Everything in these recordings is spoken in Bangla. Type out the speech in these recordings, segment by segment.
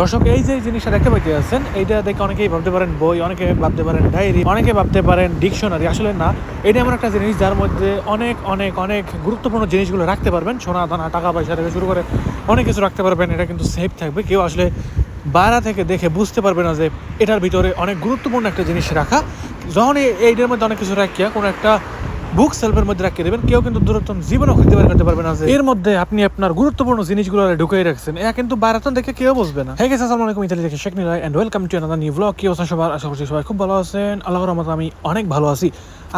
দর্শক, এই যে জিনিসটা দেখতে পাইতে আছেন এইটা দেখে অনেকেই ভাবতে পারেন বই, অনেকে ভাবতে পারেন ডায়েরি, অনেকে ভাবতে পারেন ডিকশনারি। আসলে না, এটা এমন একটা জিনিস যার মধ্যে অনেক অনেক অনেক গুরুত্বপূর্ণ জিনিসগুলো রাখতে পারবেন। সোনা, দানা, টাকা পয়সা থেকে শুরু করে অনেক কিছু রাখতে পারবেন, এটা কিন্তু সেফ থাকবে। কেউ আসলে বাইরা থেকে দেখে বুঝতে পারবে না যে এটার ভিতরে অনেক গুরুত্বপূর্ণ একটা জিনিস রাখা। যখন এইটার মধ্যে অনেক কিছু রাখিয়া কোনো একটা বুক সেলফের মধ্যে রাখিয়ে দেবেন। কেউ কিন্তু দূরত্ব জীবনও খুঁজতে পারে করতে পারবে না যে এর মধ্যে আপনি আপনার গুরুত্বপূর্ণ জিনিসগুলো ঢুকিয়ে রাখছেন। এ কিন্তু বারাতন দেখে কেউ বুঝবে না। হ্যাঁ গেছে আসসালামু আলাইকুম ইতালি থেকে Sheikh Niloy and welcome to another new blog কি অবস্থা সবার? আশা করছি সবাই খুব ভালো আছেন। আল্লাহর রহমত আমি অনেক ভালো আছি।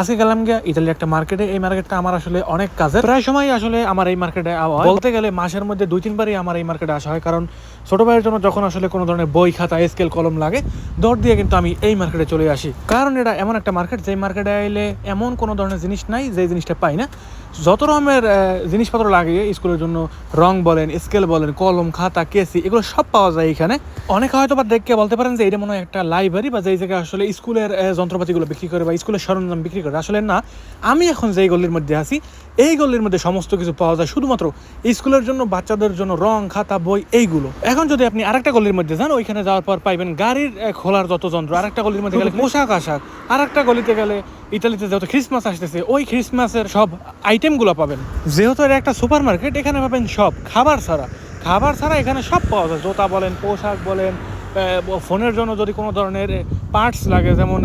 আজকে গেলাম গিয়া ইতালি একটা মার্কেটে এই মার্কেটটা আমার আসলে অনেক কাজের। প্রায় সময় আসলে আমার এই মার্কেটে আওয়া বলতে গেলে মাসের মধ্যে দুই, তিনবারই আমার এই মার্কেটে আসা হয়। কারণ ছোট ভাইয়ের জন্য যখন আসলে কোনো ধরনের বই খাতা স্কেল কলম লাগে, দৌড় দিয়ে কিন্তু আমি এই মার্কেটে চলে আসি। কারণ এটা এমন একটা মার্কেট যে মার্কেটে আইলে এমন কোনো ধরনের জিনিস নাই যে জিনিসটা পাই না। যত রকমের জিনিসপত্র লাগে, স্কুলের জন্য রং বলেন স্কেল বলেন, কলম, খাতা, কেসি, এগুলো সব পাওয়া যায় এখানে। অনেকে হয়তো বা দেখে বলতে পারেন যে এটা মনে হয় একটা লাইব্রেরি বা যেই জায়গায় আসলে স্কুলের যন্ত্রপাতিগুলো বিক্রি করে বা স্কুলের সরঞ্জাম বিক্রি করে। আসলে না, আমি এখন যেই গলির মধ্যে আছি, এই গলির মধ্যে সমস্ত কিছু পাওয়া যায় শুধুমাত্র স্কুলের জন্য, বাচ্চাদের জন্য, রং, খাতা, বই, এইগুলো। এখন যদি আপনি আরেকটা গলির মধ্যে যান, ওইখানে যাওয়ার পর পাইবেন গাড়ির খোলার যত যন্ত্র, আরেকটা গলির মধ্যে গেলে পোশাক আশাক, আরেকটা গলিতে গেলে ইতালিতে যেহেতু খ্রিসমাস আসতেছে, ওই খ্রিসমাসের সব আইটেমগুলো পাবেন। যেহেতু এটা একটা সুপার মার্কেট এখানে পাবেন সব, খাবার ছাড়া। খাবার ছাড়া এখানে সব পাওয়া যায়। জোতা বলেন, পোশাক বলেন ফোনের জন্য যদি কোনো ধরনের পার্টস লাগে, যেমন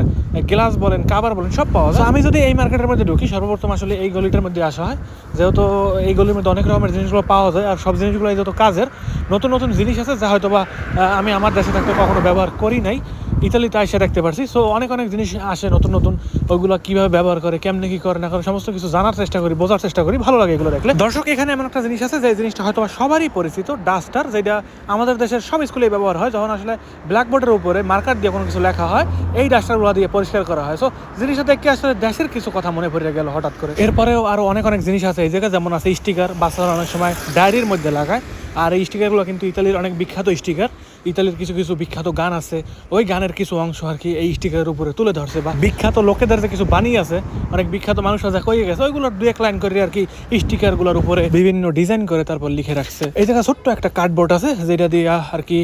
গ্লাস বলেন কাবার বলেন, সব পাওয়া যায়। আমি যদি এই মার্কেটের মধ্যে ঢুকি, সর্বপ্রথম আসলে এই গলিটার মধ্যে আসা হয়। যেহেতু এই গলির মধ্যে অনেক রকমের জিনিসগুলো পাওয়া যায়, আর সব জিনিসগুলো যেহেতু কাজের, নতুন নতুন জিনিস আছে যা হয়তো বা আমি আমার দেশে থাকতে কখনো ব্যবহার করি নাই। ইতালিতে এসে দেখতে পারছি। সো অনেক অনেক জিনিস আসে নতুন নতুন। ওইগুলো কীভাবে ব্যবহার করে, কেমনে কি করে, না করে, সমস্ত কিছু জানার চেষ্টা করি, বোঝার চেষ্টা করি। ভালো লাগে এগুলো দেখলে। দর্শক, এখানে এমন একটা জিনিস আছে যে জিনিসটা হয়তো সবারই পরিচিত, ডাস্টার, যেটা আমাদের দেশের সব স্কুলে ব্যবহার হয়। যখন আসলে ব্ল্যাকবোর্ডের উপরে মার্কার দিয়ে কোনো কিছু লেখা হয়, এই ডাস্টারগুলো দিয়ে পরিষ্কার করা হয়। সো জিনিসটা দেখে আসলে দেশের কিছু কথা মনে পড়ে গেল হঠাৎ করে। এরপরেও আরও অনেক অনেক জিনিস আছে। এই জায়গায় যেমন আছে স্টিকার বাচ্চারা অনেক সময় ডায়েরির মধ্যে লাগায়। আর এই স্টিকারগুলো কিন্তু ইতালির অনেক বিখ্যাত স্টিকার ইতালির কিছু কিছু বিখ্যাত গান আছে, ওই গানের কিছু অংশ আর কি এই স্টিকারের উপরে তুলে ধরছে বা বিখ্যাত লোকেদের যে কিছু বানিয়ে আছে, অনেক বিখ্যাত মানুষ যা কয়ে গেছে ওইগুলোর দু এক লাইন করে আর কি স্টিকারগুলোর উপরে বিভিন্ন ডিজাইন করে তারপর লিখে রাখছে। এই জায়গায় ছোট্ট একটা কার্ডবোর্ড আছে, যেটা দিয়ে আর কি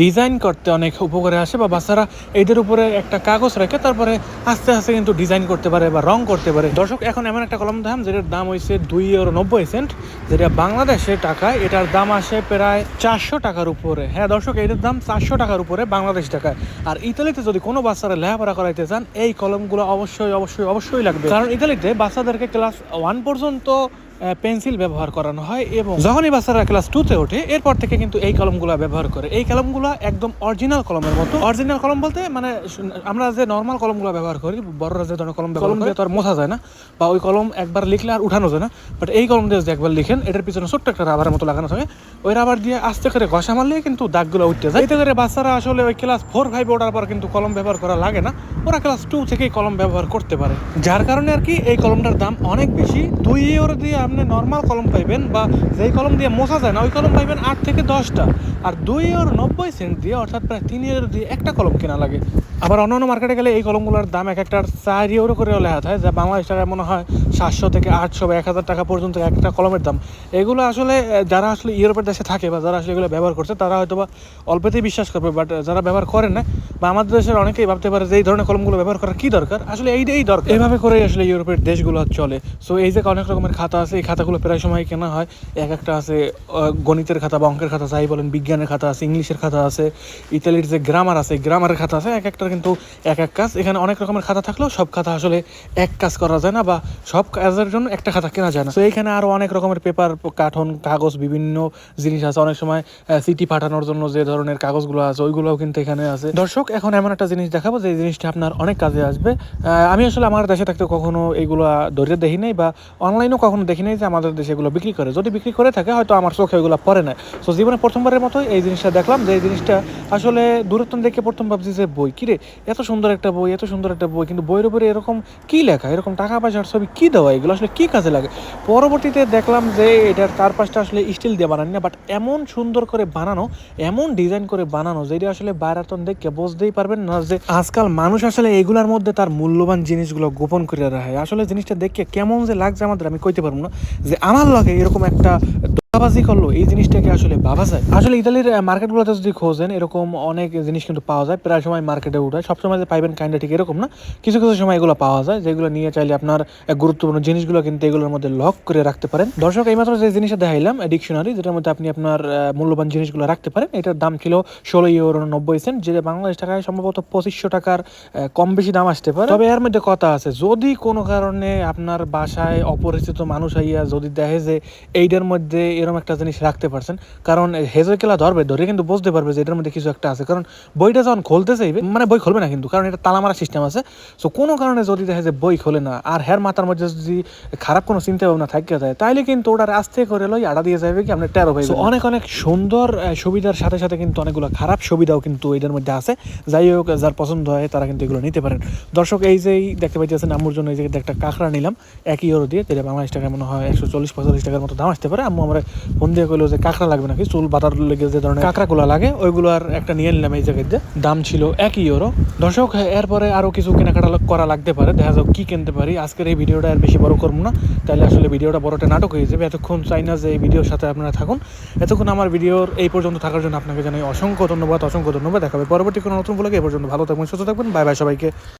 ডিজাইন করতে অনেক উপকারে আসে বা বাচ্চারা এদের উপরে একটা কাগজ রেখে তারপরে আস্তে আস্তে কিন্তু ডিজাইন করতে পারে বা রং করতে পারে। দর্শক, এখন এমন একটা কলম দাম যেটার দাম হয়েছে দুই ইউরো নব্বই সেন্ট যেটা বাংলাদেশের টাকায়, এটার দাম আসে প্রায় চারশো টাকার উপরে। হ্যাঁ দর্শক এটার দাম চারশো টাকার উপরে বাংলাদেশ টাকায় আর ইতালিতে যদি কোনো বাচ্চারা লেখাপড়া করাইতে চান, এই কলমগুলো অবশ্যই অবশ্যই অবশ্যই লাগবে। কারণ ইতালিতে বাচ্চাদেরকে ক্লাস ওয়ান পর্যন্ত পেন্সিল ব্যবহার করানো হয় এবং যখনই বাচ্চারা ক্লাস টুতে ওঠে এরপর থেকে কিন্তু এই কলমগুলো ব্যবহার করে। এই কলমগুলো একদম অরিজিনাল কলমের মতো। অরিজিনাল কলম বলতে মানে আমরা যে নর্মাল কলমগুলো ব্যবহার করি বড়রা যে ধরনের কলম কলম দিয়ে তো আর মোছা যায় না বা ওই কলম একবার লিখলে আর উঠানো যায় না। বাট এই কলম দিয়ে যদি একবার লিখেন এটার পিছনে ছোট্ট একটা রাবারের মতো লাগানো থাকে। ওই রাবার দিয়ে আস্তে করে ঘষা মারলে কিন্তু দাগগুলো উঠতে যায়। এতে করে বাচ্চারা আসলে ওই ক্লাস ফোর ফাইভ ওঠার পর কিন্তু কলম ব্যবহার করা লাগে না। ওরা ক্লাস টু থেকেই কলম ব্যবহার করতে পারে। যার কারণে আর কি এই কলমটার দাম অনেক বেশি। দুই ইউরো দিয়ে আপনি নর্মাল কলম পাইবেন বা যেই কলম দিয়ে মোছা যায় না, ওই কলম পাইবেন আট থেকে দশটা। আর দুই ইউরো নব্বই সেন্ট দিয়ে, অর্থাৎ প্রায় তিন ইউরো দিয়ে একটা কলম কেনা লাগে। আবার অন্য অন্য মার্কেটে গেলে এই কলমগুলোর দাম এক একটার চার ইউরো করে লেখা থাকে যা বাংলাদেশ টাকায় মনে হয় সাতশো থেকে আটশো বা এক হাজার টাকা পর্যন্ত একটা কলমের দাম। এগুলো আসলে যারা আসলে ইউরোপের দেশে থাকে বা যারা আসলে এগুলো ব্যবহার করছে, তারা হয়তো বা অল্পতেই বিশ্বাস করবে বাট যারা ব্যবহার করেন না, বা আমাদের দেশের অনেকেই ভাবতে পারে যে এই ধরনের কলমগুলো ব্যবহার করার কী দরকার? আসলে এইটাই দরকার। এভাবে করেই আসলে ইউরোপের দেশগুলো চলে। সো এই যে অনেক রকমের খাতা আছে, এই খাতাগুলো প্রায় সময় কেনা হয়। এক একটা আছে গণিতের খাতা বা অঙ্কের খাতা, যাই বলেন, বিজ্ঞানের খাতা আছে, ইংলিশের খাতা আছে, ইতালির যে গ্রামার আছে গ্রামারের খাতা আছে, এক একটার কিন্তু এক এক কাজ। এখানে অনেক রকমের খাতা থাকলেও সব খাতা আসলে এক কাজ করা যায় না, বা সব কাজের জন্য একটা খাতা কেনা যায় না। তো এখানে আরও অনেক রকমের পেপার কার্টন কাগজ, বিভিন্ন জিনিস আছে। অনেক সময় সিটি পাঠানোর জন্য যে ধরনের কাগজগুলো আছে, ওইগুলোও কিন্তু এখানে আছে। দর্শক, এখন এমন একটা জিনিস দেখাবো, যে জিনিসটা আপনার অনেক কাজে আসবে। আমি আসলে আমার দেশে থাকতে কখনো এইগুলো ধরে দেখি নাই বা অনলাইনেও কখনো দেখি নাই যে আমাদের দেশে এগুলো বিক্রি করে। যদি বিক্রি করে থাকে, হয়তো আমার চোখে ওইগুলো পড়ে না। সো জীবনে প্রথমবারের মতো এই জিনিসটা দেখলাম, যে এই জিনিসটা আসলে দূরত্ব দেখে প্রথম ভাবছি যে, বই কিরে এত সুন্দর একটা বই, এত সুন্দর একটা বই। কিন্তু বইয়ের উপরে এরকম কি লেখা? এরকম টাকা পয়সার ছবি কি দেওয়া, এগুলো আসলে কি কাজে লাগে? পরবর্তীতে দেখলাম যে এটার চারপাশটা আসলে স্টিল দিয়ে বানানি না বাট এমন সুন্দর করে বানানো, এমন ডিজাইন করে বানানো, যেটা আসলে বাইরাতন দেখে বুঝতেই পারবেন না যে আজকাল মানুষ আসলে এগুলার মধ্যে তার মূল্যবান জিনিসগুলো গোপন করে রাখে। আসলে জিনিসটা দেখে কেমন যে লাগছে আমাদের, আমি কইতে পারব না যে আমার লাগে এরকম একটা ধোকাবাজি করল, এই জিনিসটাকে আসলে ভাবা যায়? আসলে ইতালির মার্কেটগুলোতে যদি খোঁজেন, এরকম অনেক জিনিস কিন্তু পাওয়া যায়। প্রায় সময় মার্কেটে উঠায়। সবসময় যে পাইবেন কাইন্ডটা ঠিক এরকম না। কিছু কিছু সময় এগুলো পাওয়া যায়, যেগুলো নিয়ে চাইলে আপনার গুরুত্বপূর্ণ জিনিসগুলো কিন্তু এগুলোর মধ্যে লক করে রাখতে পারেন। দর্শক, এইমাত্র যে জিনিসটা দেখাইলাম ডিকশনারি যেটার মধ্যে আপনি আপনার মূল্যবান জিনিসগুলো রাখতে পারেন, এটার দাম ছিল ষোলো ইউরো নব্বই সেন্ট যেটা বাংলাদেশ টাকায় সম্ভবত পঁচিশশো টাকার কম বেশি দাম আসতে পারে। তবে এর মধ্যে কথা আছে, যদি কোনো কারণে আপনার বাসায় অপরিচিত মানুষ আইয়া যদি দেখে যে এইটার মধ্যে এরকম একটা জিনিস রাখতে পারছেন। কারণ হেজে কেলা ধরবে, ধরে কিন্তু বুঝতে পারবে যে এটার মধ্যে কিছু একটা আছে। কারণ বইটা যখন খুলতে চাইবে মানে বই খুলবে না কিন্তু, কারণ এটা তালা মারা সিস্টেম আছে। সো কোনো কারণে যদি দেখে যে বই খোলে না, আর হের মাথার মধ্যে যদি খারাপ কোনো চিন্তা ভাবনা থাকে যায় তাইলে কিন্তু ওটার আস্তে করে লই আড়া দিয়ে যাবে কি, আপনার টেরো পাইবে। অনেক অনেক সুন্দর সুবিধার সাথে সাথে কিন্তু অনেকগুলো খারাপ সুবিধাও কিন্তু এটার মধ্যে আছে। যাই হোক, যার পছন্দ হয় তারা কিন্তু এগুলো নিতে পারেন। দর্শক, এই যে দেখতে পাইতেছেন আম্মুর জন্য এই যে একটা কাঁকড়া নিলাম এক ইউরো দিয়ে, যেটা বাংলাদেশ টাকা মনে হয় একশো চল্লিশ, পঁয়তাল্লিশ টাকার মতো দাম আসতে পারে। আম্মু, আমার ফোন দিয়ে কইলো যে কাঁকড়া লাগবে নাকি? চুল বাতার লেগে যে ধরনের কাঁকড়াগুলো লাগে, ওইগুলো আর একটা নিয়ে নিলাম এই জায়গায় দাম ছিল এক ইউরো দর্শক, এরপরে আরও কিছু কেনাকাটা করা লাগতে পারে। দেখা যাক কি কিনতে পারি। আজকের এই ভিডিওটা আর বেশি বড় করব না। তাহলে আসলে ভিডিওটা বড়টা নাটক হয়ে যাবে। এতক্ষণ চাই না যে এই ভিডিওর সাথে আপনারা থাকুন। এতক্ষণ আমার ভিডিওর এই পর্যন্ত থাকার জন্য আপনাকে জানাই অসংখ্য ধন্যবাদ অসংখ্য ধন্যবাদ। দেখাবে পরবর্তী কোনো নতুন বলে এই পর্যন্ত। ভালো থাকবেন, সুস্থ থাকবেন। বাই বাই সবাইকে।